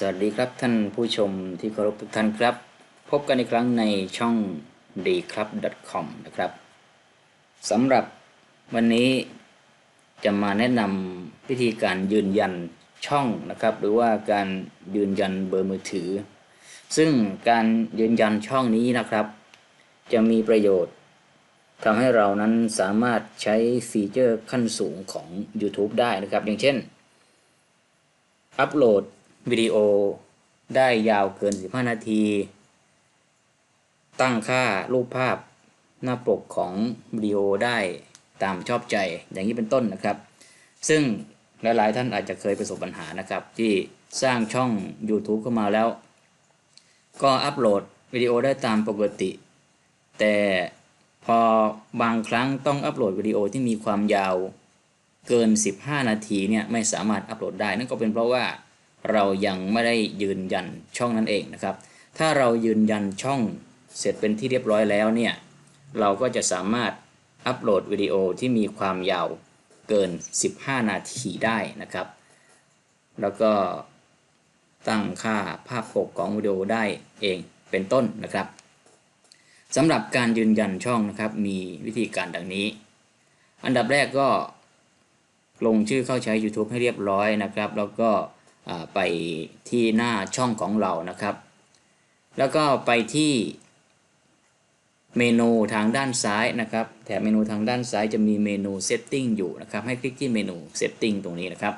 สวัสดีครับท่านผู้ชมที่เคารพทุกท่านครับ พบกันอีกครั้งในช่อง d c l u b com นะครับสำหรับวันนี้จะมาแนะนำวิธีการยืนยันช่องนะครับ หรือว่าการยืนยันเบอร์มือถือ ซึ่งการยืนยันช่องนี้นะครับ จะมีประโยชน์ทำให้เรานั้นสามารถใช้ฟีเจอร์ขั้นสูงของ YouTube ได้นะครับ อย่างเช่น อัปโหลด วิดีโอได้ยาวเกิน 15 นาที ตั้งค่ารูปภาพหน้าปกของวิดีโอได้ตามชอบใจอย่างนี้เป็นต้นนะครับ ซึ่งหลายๆท่านอาจจะเคยประสบปัญหานะครับ ที่สร้างช่อง YouTube เข้ามาแล้ว ก็อัปโหลดวิดีโอได้ตามปกติ แต่พอบางครั้งต้องอัปโหลดวิดีโอที่มีความยาวเกิน 15 นาทีเนี่ยไม่สามารถอัปโหลดได้ นั่นก็เป็นเพราะว่า เรายังไม่ได้ยืนยันช่องนั่นเองนะครับ ถ้าเรายืนยันช่องเสร็จเป็นที่เรียบร้อยแล้วเนี่ยเราก็จะสามารถอัปโหลดวิดีโอที่มีความยาวเกิน 15 นาทีได้นะครับ แล้วก็ตั้งค่าภาพปกของวิดีโอได้เองเป็นต้นนะครับสำหรับการยืนยันช่องนะครับมีวิธีการดังนี้ อันดับแรกก็ลงชื่อเข้าใช้ YouTube ให้เรียบร้อยนะครับ แล้วก็ ไปที่หน้าช่องของเรานะครับ แล้วก็ไปที่เมนูทางด้านซ้ายนะครับแถบเมนูทางด้านซ้ายจะมีเมนู Setting อยู่นะครับ ให้คลิกที่เมนู Setting ตรงนี้นะครับ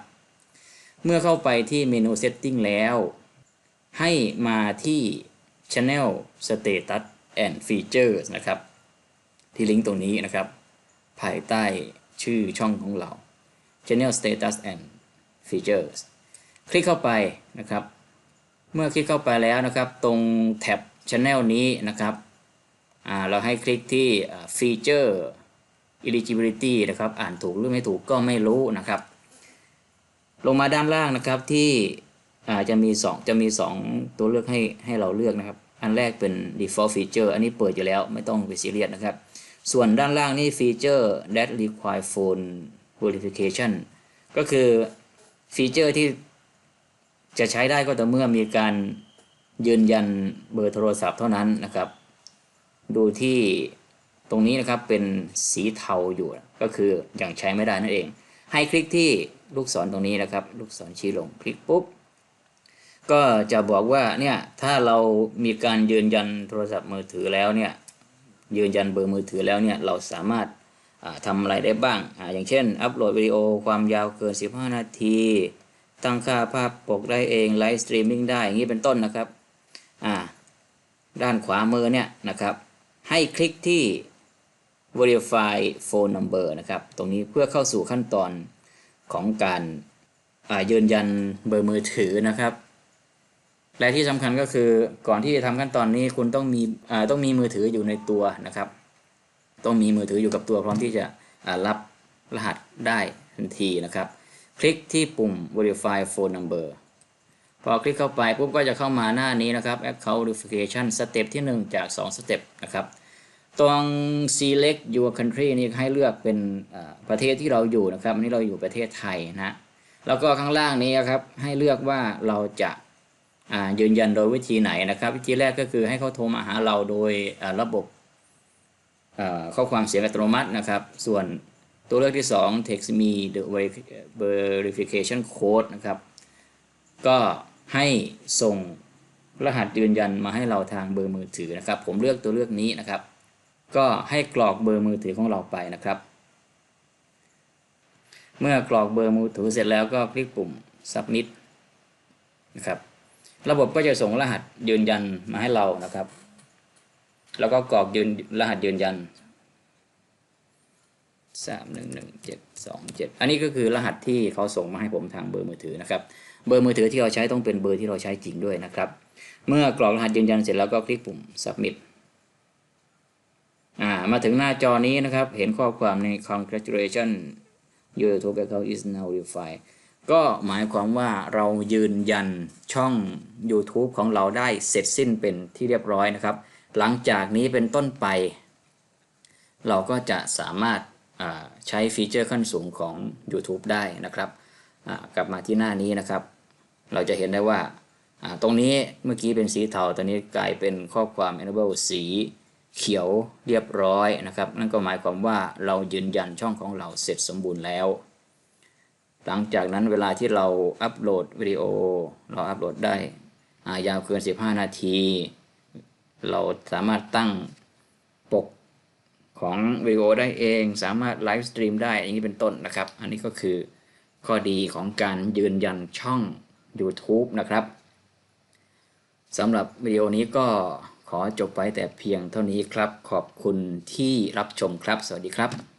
เมื่อเข้าไปที่เมนู Setting แล้ว ให้มาที่ Channel Status and Features นะครับ ที่ลิงก์ตรงนี้นะครับ ภายใต้ชื่อช่องของเรา Channel Status and Features คลิกเข้าไปนะครับ เมื่อคลิกเข้าไปแล้วนะครับ ตรงแท็บ Channel นี้นะครับเราให้คลิกที่ Feature Eligibility นะครับ อ่านถูกหรือไม่ถูกก็ไม่รู้นะครับ ลงมาด้านล่างนะครับที่จะมี 2 จะมี 2 ตัวเลือกให้ให้เราเลือกนะครับ อันแรกเป็น default feature อันนี้เปิดอยู่แล้วไม่ต้องไปซีเรียสนะครับ ส่วนด้านล่างนี่ feature that require phone verification ก็คือฟีเจอร์ที่ จะใช้ได้ก็ต่อเมื่อมีการยืนยันเบอร์โทรศัพท์เท่านั้นนะครับ ดูที่ตรงนี้นะครับเป็นสีเทาอยู่ก็คืออยังใช้ไม่ได้นั่นเอง ให้คลิกที่ลูกศรตรงนี้นะครับ ลูกศรชี้ลงคลิกปุ๊บก็จะบอกว่าเนี่ยถ้าเรามีการยืนยันโทรศัพท์มือถือแล้วเนี่ยยืนยันเบอร์มือถือแล้วเนี่ยเราสามารถทำอะไรได้บ้างออย่างเช่น อัปโหลดวิดีโอความยาวเกิน 15 นาที ตั้งค่าภาพปกได้เองไลฟ์สตรีมมิ่งได้อย่างนี้เป็นต้นนะครับอ่าด้านขวามือเนี่ยนะครับ ให้คลิกที่ verify phone number นะครับ ตรงนี้เพื่อเข้าสู่ขั้นตอนของการยืนยันเบอร์มือถือนะครับ และที่สำคัญก็คือก่อนที่จะทำขั้นตอนนี้คุณต้องมีต้องมีมือถืออยู่ในตัวนะครับ ต้องมีมือถืออยู่กับตัวพร้อมที่จะรับรหัสได้ทันทีนะครับ คลิกที่ปุ่ม verify phone number พอคลิกเข้าไปปุ๊บก็จะเข้ามาหน้านี้นะครับ account verification สเต็ปที่ 1 จาก 2 สเต็ปนะครับ ตรง select your country นี่ให้เลือกเป็นประเทศที่เราอยู่นะครับอันนี้เราอยู่ประเทศไทยนะ แล้วก็ข้างล่างนี้ครับให้เลือกว่าเราจะยืนยันโดยวิธีไหนนะครับ วิธีแรกก็คือให้เขาโทรมาหาเราโดยระบบข้อความเสียงอัตโนมัตินะครับ ส่วน ตัวเลือกที่ 2 text me the verification code นะครับ ก็ให้ส่งรหัสยืนยันมาให้เราทางเบอร์มือถือนะครับ ผมเลือกตัวเลือกนี้นะครับ ก็ให้กรอกเบอร์มือถือของเราไปนะครับ เมื่อกรอกเบอร์มือถือเสร็จแล้วก็คลิกปุ่ม submit นะครับระบบก็จะส่งรหัสยืนยันมาให้เรานะครับ แล้วก็กรอกยืนรหัสยืนยัน สามหนึ่งหนึ่งเจ็ดสองเจ็ดอันนี้ก็คือรหัสที่เขาส่งมาให้ผมทางเบอร์มือถือนะครับ เบอร์มือถือที่เราใช้ต้องเป็นเบอร์ที่เราใช้จริงด้วยนะครับ เมื่อกรอกรหัสยืนยันเสร็จแล้วก็คลิกปุ่ม submit อ่ามาถึงหน้าจอนี้นะครับ เห็นข้อความใน congratulation your YouTube account is now verified ก็หมายความว่าเรายืนยันช่อง YouTube ของเราได้เสร็จสิ้นเป็นที่เรียบร้อยนะครับ หลังจากนี้เป็นต้นไป เราก็จะสามารถ ใช้ฟีเจอร์ขั้นสูงของ YouTube ได้นะครับกลับมาที่หน้านี้นะครับ เราจะเห็นได้ว่าตรงนี้เมื่อกี้เป็นสีเทาตอนนี้กลายเป็นข้อความ enable สีเขียวเรียบร้อยนะครับ นั่นก็หมายความว่าเรายืนยันช่องของเราเสร็จสมบูรณ์แล้ว หลังจากนั้นเวลาที่เราอัปโหลดวิดีโอ เราอัปโหลดได้ายาวเกิน 15 นาที เราสามารถตั้ง ของวิดีโอได้เอง สามารถไลฟ์สตรีมได้อย่างนี้เป็นต้นนะครับ อันนี้ก็คือข้อดีของการยืนยันช่อง YouTube นะครับสำหรับวิดีโอนี้ก็ขอจบไว้แต่เพียงเท่านี้ครับ ขอบคุณที่รับชมครับ สวัสดีครับ